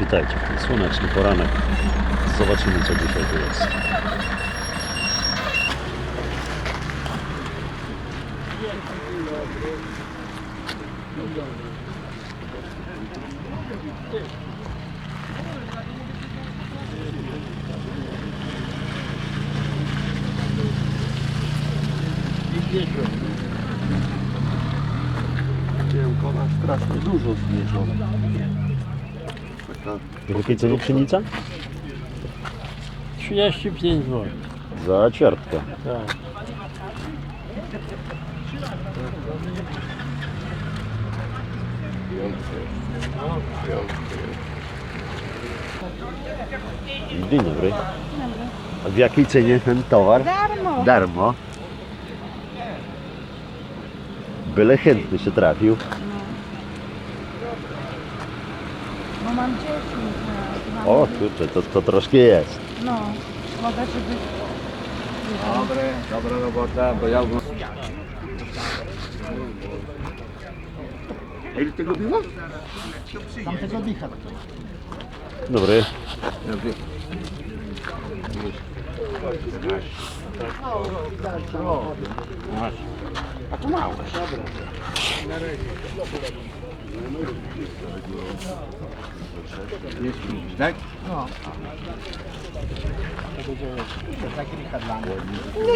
Witajcie w ten słoneczny poranek. Zobaczymy co dzisiaj tu jest. Kiełkona strasznie dużo zniesiona. W jakiej cenie pszenica? 35 zł. Za ćwiartkę. Tak. Dzień dobry. A w jakiej cenie ten towar? Darmo. Darmo. Byle chętny się trafił. No mam 10 na, na O kurczę, to, to troszkę jest. No, mogę żeby... Dobre, dobra robota, bo ja... A ile tego było? Tamtego dicha. Dobry. Dobry. A to małe. Jest pięć, tak? No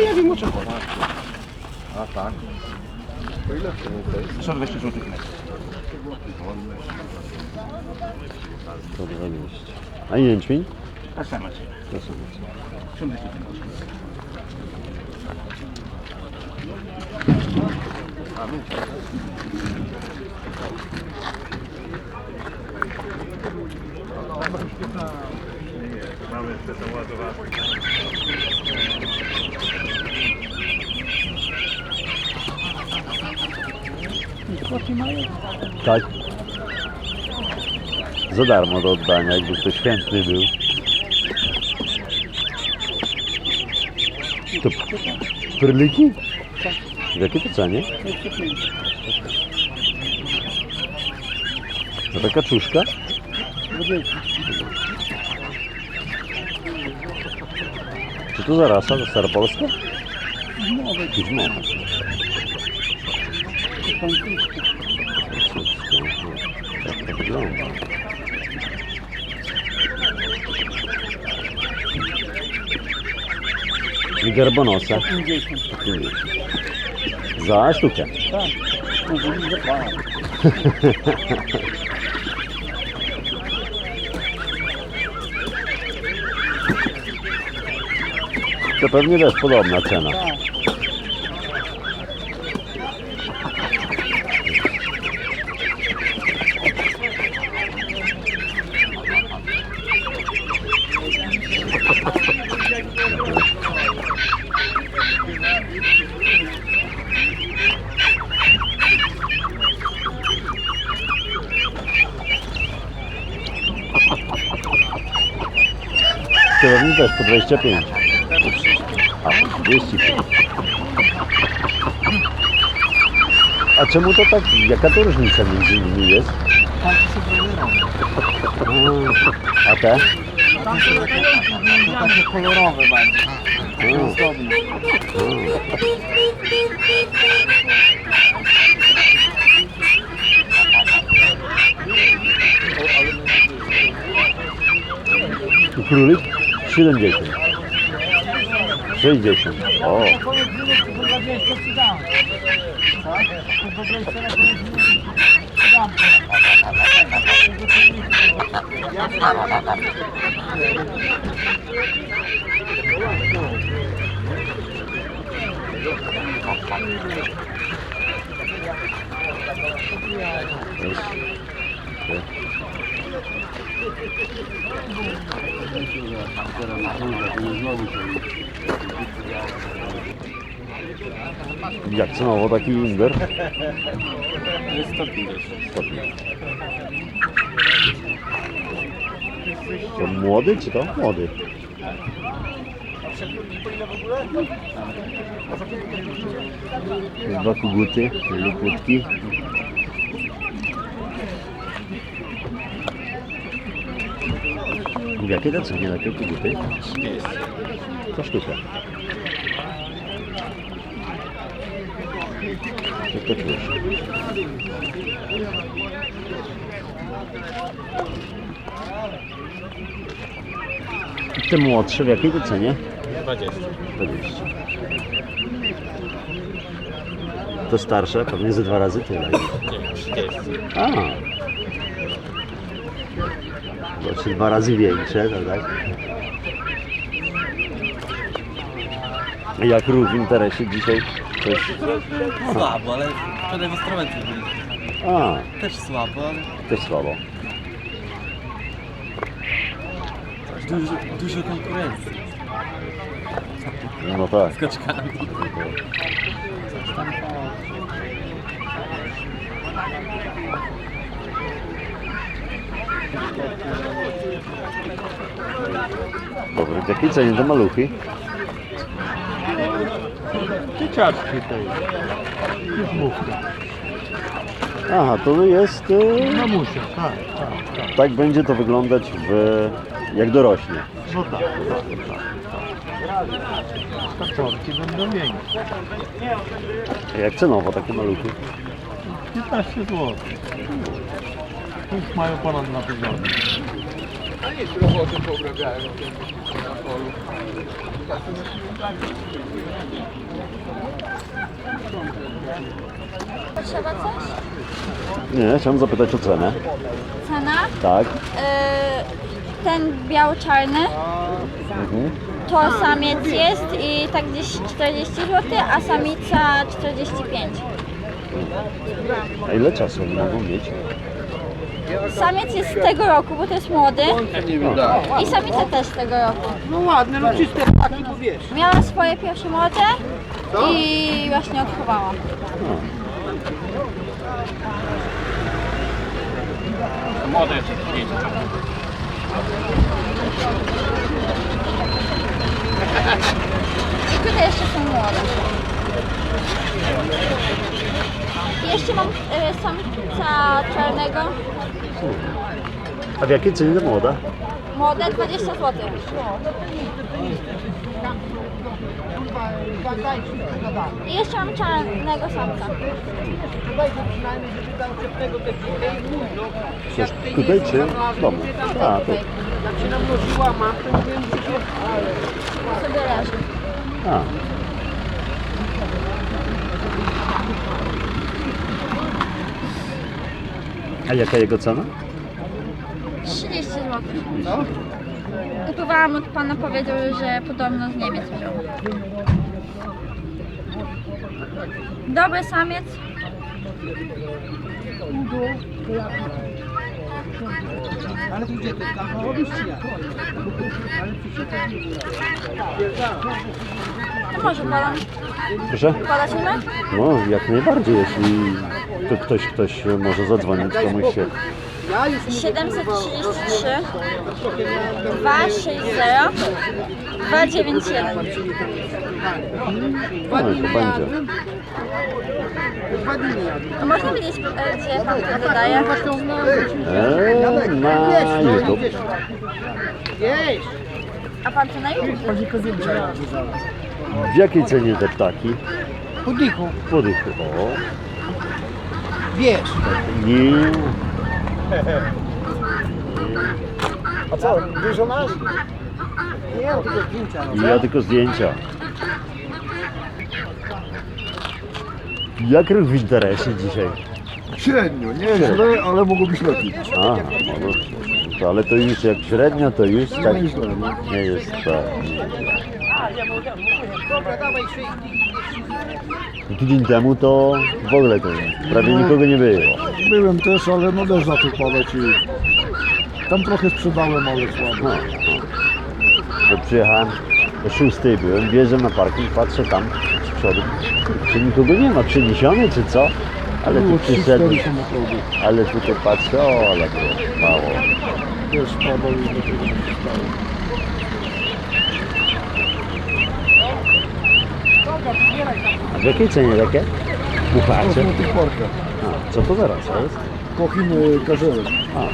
ja wiem o co chodzi. A tak. To ile to jest? 120 zł. 120. A jęczmień? Ta sama cena. To są. 120 Tak. Za darmo do oddania, jakby ktoś chętny był. To perliki? W jakiej to cenie? To taka czuszka? Czy to za rasa? To stara polska? Jakiś mowa. Tak to wygląda. I garbonosa. 50. 50. Za sztukę. Tak. Może nie zapłacę. To pewnie też podobna cena. Pewnie też po 25. A, 35. A czemu to tak? Jaka to różnica między nimi jest? Tam to są kolorowe. A, a te? To takie kolorowe bardziej. A, Ozdobne. a. I królik? 70. 60. O, Koniec minuty, Jak cenowo taki? Jest 150. 150. To młody czy to? Młody. Dwa koguty, luputki. W jakiej to cenie takie koguty? 30. Co sztuka. Jak to czujesz? I Te młodsze w jakiej to cenie? 20. 20. To starsze pewnie ze dwa razy tyle. Nie, 30. A. Znaczy dwa razy większe, no tak? Jak ruch w interesie dzisiaj? Coś... Słabo, ale wczoraj w Ostrołęce byli. A, Też słabo, ale też słabo. dużo, dużo konkurencji No tak. z kaczkami. Dobra, w jakiej cenie te maluchy? Dzieciaczki to jest. Mówmy. Aha, to jest... e, Mamusia, tak, tak, tak. Tak będzie to wyglądać w... jak dorośnie. No tak, tak, tak. tak. Kaczorki będą większe. A Jak cenowo takie maluchy? 15 zł. Już mają ponad na tygodnie. Potrzeba coś? Nie, chciałem zapytać o cenę. Cena? Tak. Yy, ten biało-czarny Mhm. to samiec jest i tak gdzieś 40 zł, a samica 45. A ile czasu oni mogą mieć? Samiec jest z tego roku, bo to jest młody i samica też z tego roku. No ładne, no czyste ptaki, bo wiesz. Miała swoje pierwsze młode i właśnie odchowałam. Młode jeszcze 30. I tutaj jeszcze są młode. Jeszcze mam e, samca czarnego, A w jakiej cenie młoda? młode 20 zł. I jeszcze mam czarnego samca. Coś tutaj czy w domu? A, to... Jak się namnożyła mam, to nie wiem, gdzie się... sobie leży. A. A jaka jego cena? 30 zł. Kupowałam od pana, powiedział, że podobno z Niemiec wziął. Dobry samiec. Ale tu gdzie to? Tam robisz czy jak? To może podam. Proszę? Podać numer? No, jak najbardziej, jeśli to ktoś, ktoś może zadzwonić komuś się. 733 260 291. No i to będzie. A można wiedzieć, e, gdzie pan to dodaje? Eee, na YouTube. A pan to na YouTube? W jakiej cenie te ptaki? Chudiku, Podychy. O, wiesz. nie. A co, dużo masz? Nie, tylko zdjęcia. Ja tylko zdjęcia. Jak ruch w interesie dzisiaj? Średnio, nie źle, ale mogło być lepiej. A, no. To, ale to już jak średnio, to już tak Nie źle, no. nie jest tak. Dobra, dawaj Tydzień temu to w ogóle to prawie nikogo nie było. Byłem też, ale no też zaczął padać i tam trochę sprzedałem, ale No, słabo. no. To przyjechałem o 6 byłem, wjeżdżam na parking, patrzę tam z przodu. Czy nikogo nie ma, przeniesiony czy co? Ale tu Było przyszedł, 3-4 samochody. ale tutaj patrzę, o ale to mało. Też padał i do tego nie przystało. A W jakiej cenie takie? Puchacie? A, co to za rasa jest? Kochin e, karzełek. A.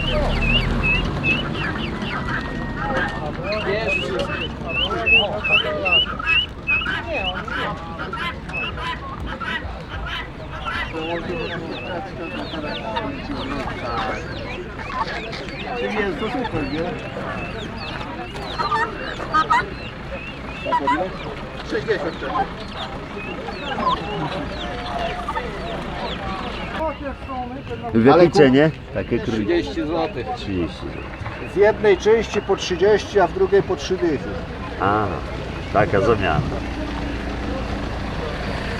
Jest to super, nie? 60 czekaj. W jakiej cenie? Takie króliki? 30 zł. 30 zł. W jednej części po 30, a w drugiej po 3 dychy. A, taka zamiana.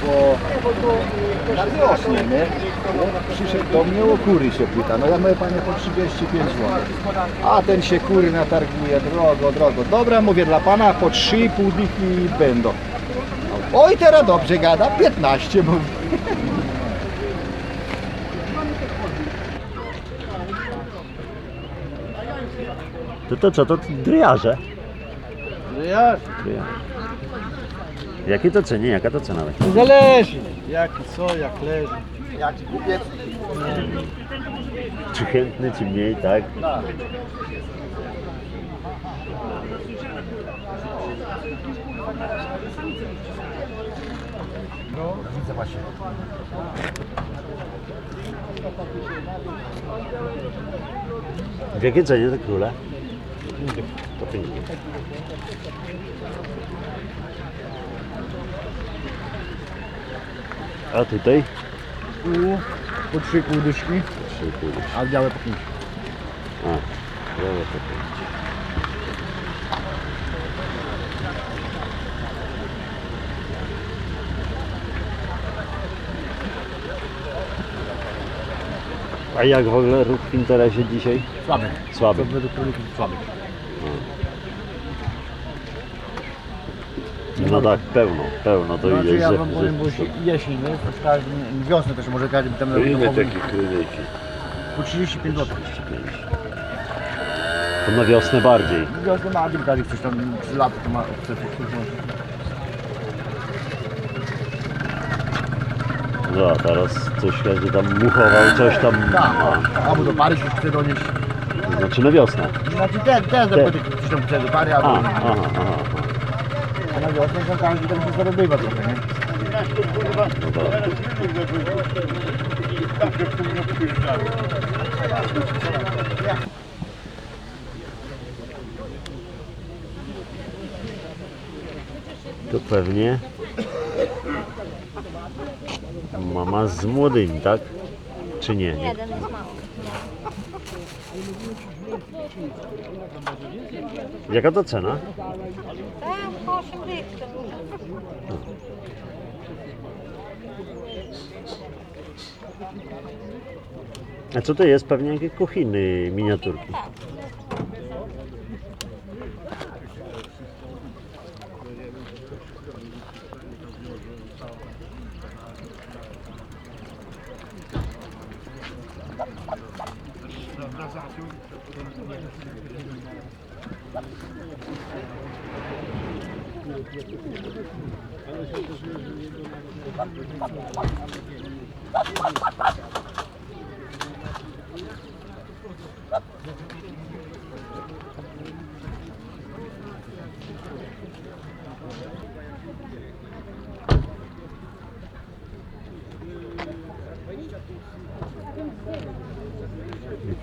Bo na wiosnę, nie? Przyszedł do mnie, o kury się pyta. No ja mówię, panie, po 35 zł. A ten się kury natarguje, drogo, drogo. Dobra, mówię, dla pana po 3,5 dychy będą. Oj, teraz dobrze gada, 15 mówi. To to co, to dryjarze? Dryjarz. Dryjarze. Jakie to cenie? Jaka to cena? będzie? Zależy. Jak co, jak leży. Jaki kupiec? Czy chętny, czy mniej, tak? No, widzę właśnie. W jakiej cenie te króle? To 5 A tutaj? Tu po 3 kłudyszki, Trzy króle. a białe po 5. A, białe to pięć. A jak w ogóle ruch w interesie dzisiaj? Słaby. Słaby. To według królików słaby. No tak, pełno, pełno to Znaczy idzie. ja wam powiem, bo jesień, nie? To każdy, wiosnę też może każdy tam To ile robi takie króliki? po 35 zł. To na wiosnę bardziej. Wiosnę ma Adil każdy coś tam 3 lata to ma chce No, teraz coś każdy tam muchował, coś tam. Tak, albo do pary się chce donieść. Znaczy na wiosnę. Znaczy też, też Te- chce do pary, A, albo aha, aha, aha. a na wiosnę to każdy tam się zarobywa trochę, nie? To pewnie mama z młodymi, tak? Czy nie? nie? Jeden jest mały. Jaka to cena? Tam po 8 dych to było. A co to jest? Pewnie jakieś kuchiny, miniaturki. Jakie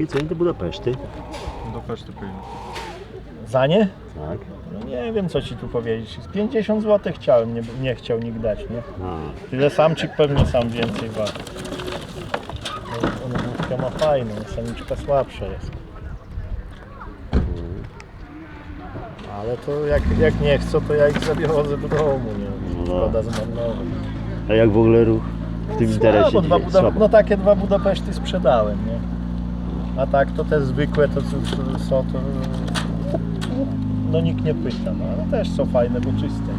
ceny do Budapeszty? Do kosztu powinno. Za nie? Tak. No nie wiem co ci tu powiedzieć. Z 50 zł chciałem, nie, nie chciał nikt dać, nie? A, Tyle samczyk pewnie sam więcej wart. Ona główka ma fajną, samiczka słabsza jest. Ale to jak, jak nie chcą, to ja ich zabiorę do domu, nie? No Szkoda zmarnować. a jak w ogóle ruch w tym interesie Słabo, dwa dzisiaj? Buda... Słabo. No takie dwa Budapeszty sprzedałem, nie? A tak to te zwykłe, to co co są, to no nikt nie pyta, no ale też są fajne, bo czyste.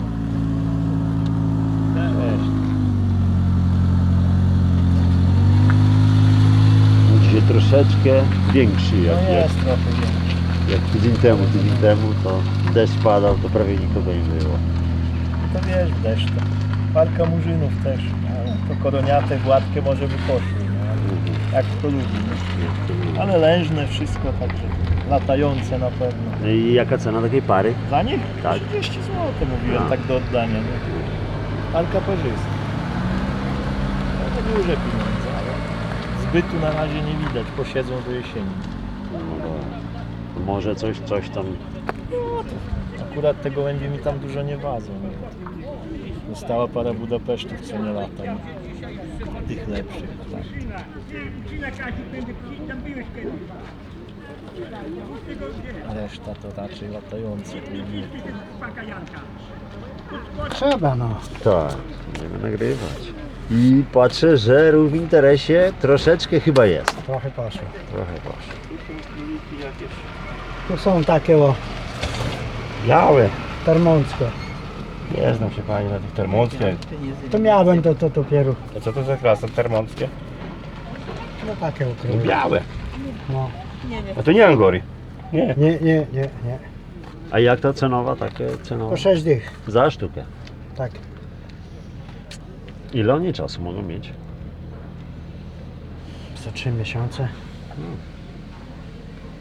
Wiesz, Dzisiaj troszeczkę większy jak, no jak, jest trochę większy. jak tydzień temu. Tydzień temu to deszcz padał, to prawie nikogo nie było. To wiesz, deszcz to. Parka murzynów też, no, to koroniate, gładkie może by poszły, no, ale jak kto lubi. No. Ale lężne wszystko, także latające na pewno. No i jaka cena takiej pary? Za nich? Tak. 30 zł mówiłem, A. tak do oddania. Nie? Parka parzysta. No to duże pieniądze, ale zbytu na razie nie widać, posiedzą do jesieni. No może coś, coś tam. Akurat te gołębie mi tam dużo nie wadzą. Została para Budapesztów, co nie lata. nie? Tych lepszych. Tak. Reszta to raczej latające. to nie. Trzeba no. Tak, będziemy nagrywać. I patrzę, że rów w interesie troszeczkę chyba jest. Trochę poszło. Trochę poszło. Tu są takie o Białe. termonskie. Nie znam się pani na tych termonskie. To miałem to, to dopiero. A co to za klasa termonskie? No takie ukryły. Białe. No. A to nie Angory. Nie. Nie, nie, nie, nie. A jak ta cenowa, takie cenowa? Po 6 dych. Za sztukę. Tak. Ile oni czasu mogą mieć? Za 3 miesiące.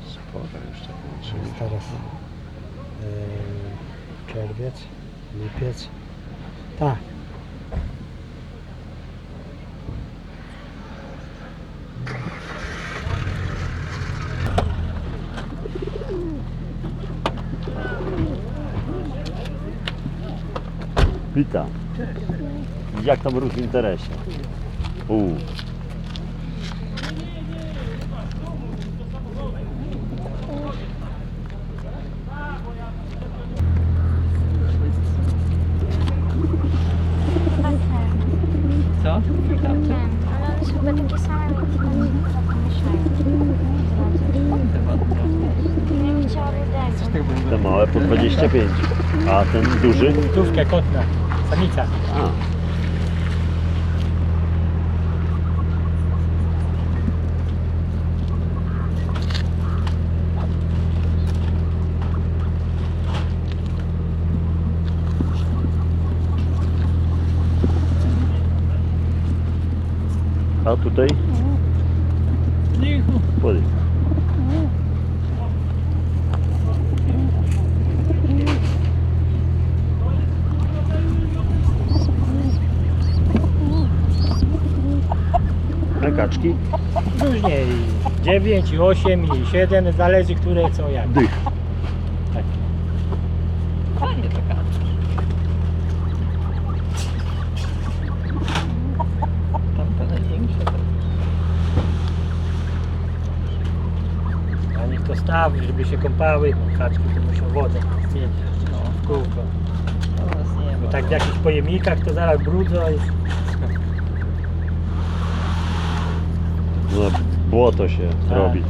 Sporo jeszcze. Jest teraz yy, czerwiec, lipiec. Tak. Jak tam ruch w interesie? U. Co? Ale one są chyba takie same. Te małe po 25. A ten duży? Tówkę kotna. Samica. A. A tutaj? Podaj. A kaczki? Różnie. i 9, i 8, i 7, zależy które co jak. Dych. Tak. Fajnie taka. Tamta największa. A niech to żeby się kąpały, kaczki to muszą wodę mieć No, w kółko. nie Bo ma. tak w jakichś pojemnikach to zaraz brudzą i No, błoto się Tak. robi.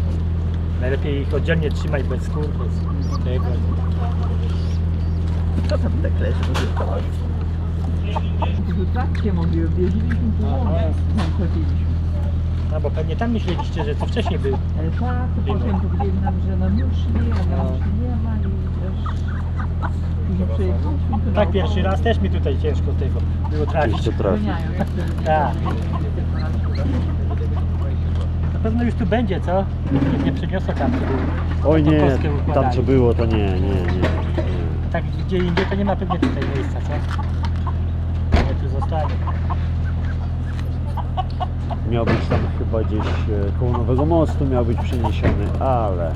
najlepiej ich oddzielnie trzymać bez skór, bez tego. Co tam tak leży? Zobaczcie, mówię, objeździliśmy tu łąkę, tam chodziliśmy. No bo pewnie tam myśleliście, że to wcześniej był. Tak, potem powiedzieli nam, że nam już nie, a nam już nie ma i też... Później Tak na pierwszy raz też mi tutaj ciężko tego było trafić. Jeszcze trafi. Zmieniają, jak to Tak. Na pewno już tu będzie, co? Nie, przyniosło tam, co było. Oj nie, Kostkę tam co było to nie, nie, nie. Tak gdzie indziej to nie ma pewnie tutaj miejsca, co? Nie, tu zostanie. Miał być tam chyba gdzieś e, koło Nowego Mostu miał być przeniesiony, ale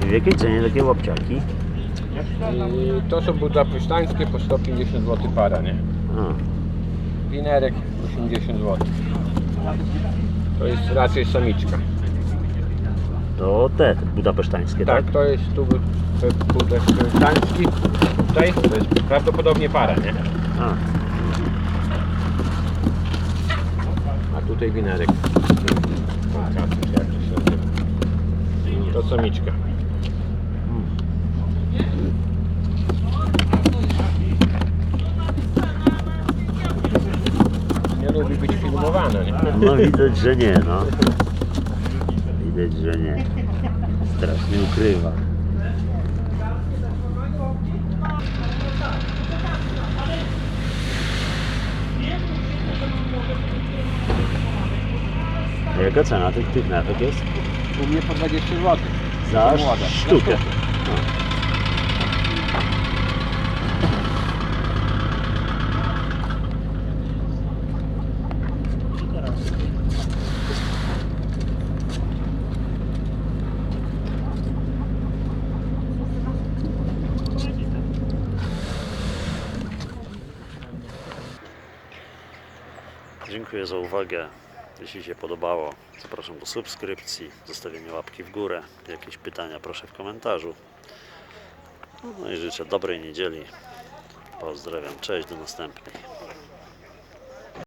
w jakiej cenie takie łapciaki? I to są budapesztańskie po 150 zł para, nie? A, Winerek 80 zł. To jest raczej samiczka. To te budapesztańskie, tak? Tak, to jest tu bu- bu- budapesztański. Tutaj to jest prawdopodobnie para, nie? A, A tutaj winerek. Jak to się nazywa. To samiczka. Nie lubi być filmowana, nie? no widać, że nie, no. Widać, że nie. Strasznie ukrywa. A Jaka cena tych, tych nefek jest? U mnie po 20 zł. Za młoda. sztukę. Dziękuję za uwagę. Jeśli się podobało, zapraszam do subskrypcji, zostawienia łapki w górę. Jakieś pytania proszę w komentarzu. No i życzę dobrej niedzieli. Pozdrawiam, cześć, do następnej.